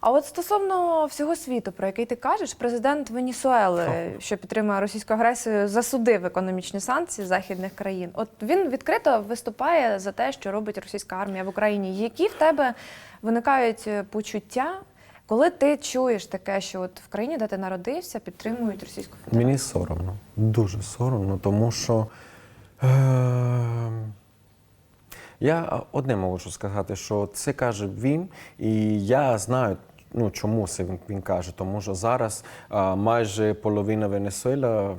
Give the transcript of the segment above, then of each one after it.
А от стосовно всього світу, про який ти кажеш, президент Венесуели, що підтримує російську агресію, засудив економічні санкції західних країн. От він відкрито виступає за те, що робить російська армія в Україні. Які в тебе виникають е, почуття, коли ти чуєш таке, що от в країні, де ти народився, підтримують російську федерацію? Мені соромно, дуже соромно, тому що е, я одне можу сказати, що це каже він, і я знаю. Ну, чому це він, він каже? Тому що зараз а, майже половина Венесуела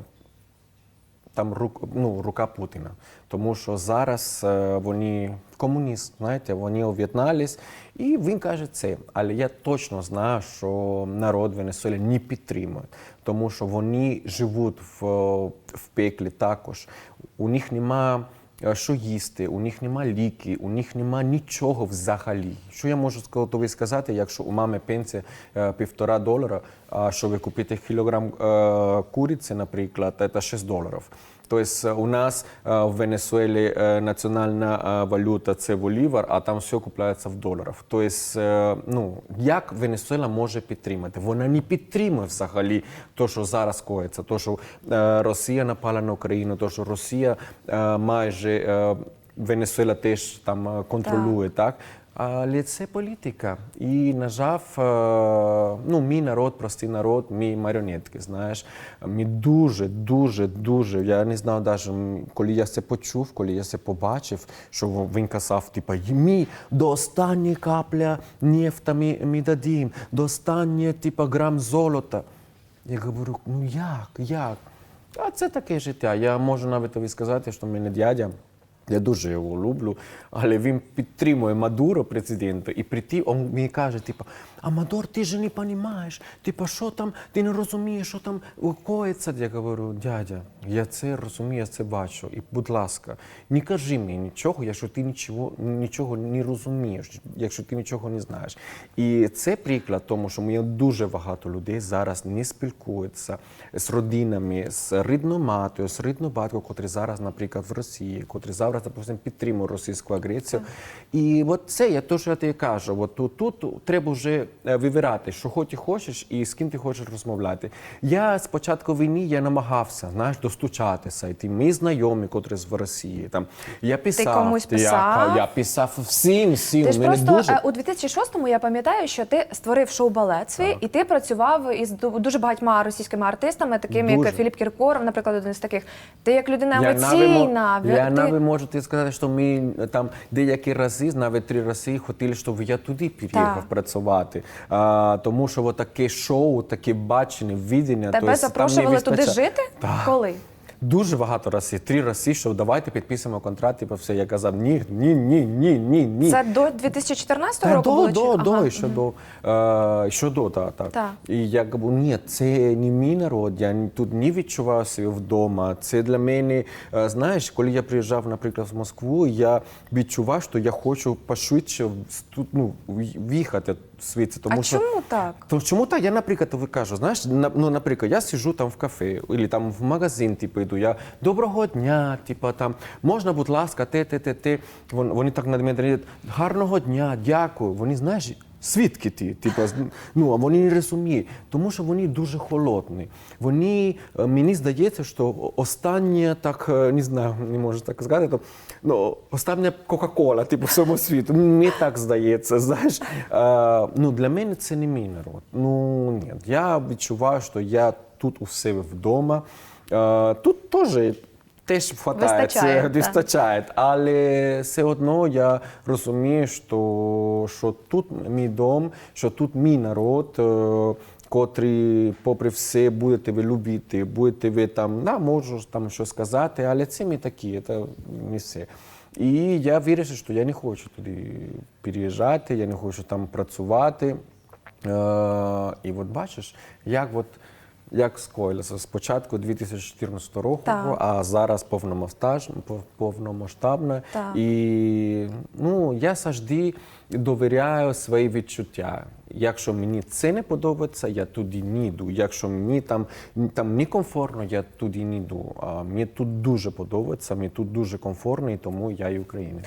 там рук, ну, рука Путіна. Тому що зараз е, вони комуніст, знаєте, вони об'єднались, і він каже це. Але я точно знаю, що народ Венесуели не підтримує, тому що вони живуть в, в пеклі також. У них нема е, що їсти, у них нема ліки, у них нема нічого взагалі. Що я можу тобі сказати, якщо у мами пенсія е, півтора долара, а щоб купити кілограм е, куриці, наприклад, це 6 доларів. Тобто у нас е, в Венесуелі е, національна е, валюта це болівар, а там все купляється в доларах. Тобто, е, ну як Венесуела може підтримати? Вона не підтримує взагалі те, що зараз коїться, те, що е, Росія напала на Україну, те, що Росія е, майже е, Венесуела теж там е, контролює, так? Але це політика. І, на жаль, ну, мій народ, простий народ, мій маріонетки, знаєш. Ми дуже, дуже, дуже, я не знаю навіть, коли я це почув, коли я це побачив, що він казав, типа, ми до останньої капля нефта ми, ми дадим, до останнього, типа, грам золота. Я говорю, ну як, як? А це таке життя. Я можу навіть тобі сказати, що в мене дядя. Я дуже його люблю, але він підтримує Мадуро, президента, і прийти, він мені каже, типу, а Мадур, ти ж не розумієш, типу, що там, ти не розумієш, що там коїться. Я говорю, дядя, я це розумію, я це бачу. І, будь ласка, не кажи мені нічого, якщо ти нічого, нічого не розумієш, якщо ти нічого не знаєш. І це приклад тому, що ми дуже багато людей зараз не спілкуються з родинами, з рідною матою, з рідною батьком, котрі зараз, наприклад, в Росії, котрі зараз, допустим, підтримують російську агресію. І от це я то, що я тобі кажу. От тут, тут треба вже е, вибирати, що хоч ти хочеш і з ким ти хочеш розмовляти. Я з початку війни я намагався знаєш, достучатися. І ті мої знайомі, котрі з Росії. Там я писав, комусь я- писав? Я, писав всім, всім. Ти ж Мене просто дуже... е, у 2006-му я пам'ятаю, що ти створив шоу-балет свій, і ти працював із дуже багатьма російськими артистами, такими Дуже. як Філіп Кіркоров, наприклад, один з таких. Ти як людина Я навіть, емоційна. я навіть можу тобі сказати, що ми е, там деякі рази, навіть три рази, хотіли, щоб я туди переїхав Так. працювати. А, тому що таке шоу, таке бачення, відіння Тебе запрошували туди жити? Так. Коли? Дуже багато разів, три рази, що давайте підписуємо контракт, типу все. Я казав, ні, ні, ні, ні, ні, ні. Це до 2014 Та, року до, було? до, чи? до, Ага. ще до, е, ще до, так, так. Так. І я кажу, ні, це не мій народ, я тут не відчував себе вдома. Це для мене, е, знаєш, коли я приїжджав, наприклад, в Москву, я відчував, що я хочу пошвидше тут, ну, в'їхати звідси. Тому А що, чому так? то чому так? Я, наприклад, ви кажу, знаєш, на- ну, наприклад, я сижу там в кафе, або там в магазин, типу, йду, я доброго дня, типу, там, можна, будь ласка, те, те, те, те. Вон- Вони так на мене гарного дня, дякую. Вони, знаєш, Свідки ти, типу, ну, а вони не розуміють, тому що вони дуже холодні. Вони, е, мені здається, що останнє, так, е, не знаю, не можу так сказати, то, ну, остання Кока-Кола, типу, всьому світу. Мені так здається, знаєш. Е, ну, для мене це не мій народ. Ну, ні. Я відчуваю, що я тут у себе вдома. Е, тут теж теж хватає, Вистачає, це вистачає. Але все одно я розумію, що, що тут мій дом, що тут мій народ. е, Котрий, попри все, будете ви любити, будете ви там, да, можу там щось сказати, але це ми такі, це не все. І я вирішив, що я не хочу туди переїжджати, я не хочу там працювати. Е, і от бачиш, як от як скоїлося спочатку 2014 року, Так. а зараз повномасштаб, повномасштабно. Так. І ну, я завжди довіряю свої відчуття. Якщо мені це не подобається, я туди не йду. Якщо мені там, там некомфортно, я туди не йду. А мені тут дуже подобається, мені тут дуже комфортно, і тому я і українець.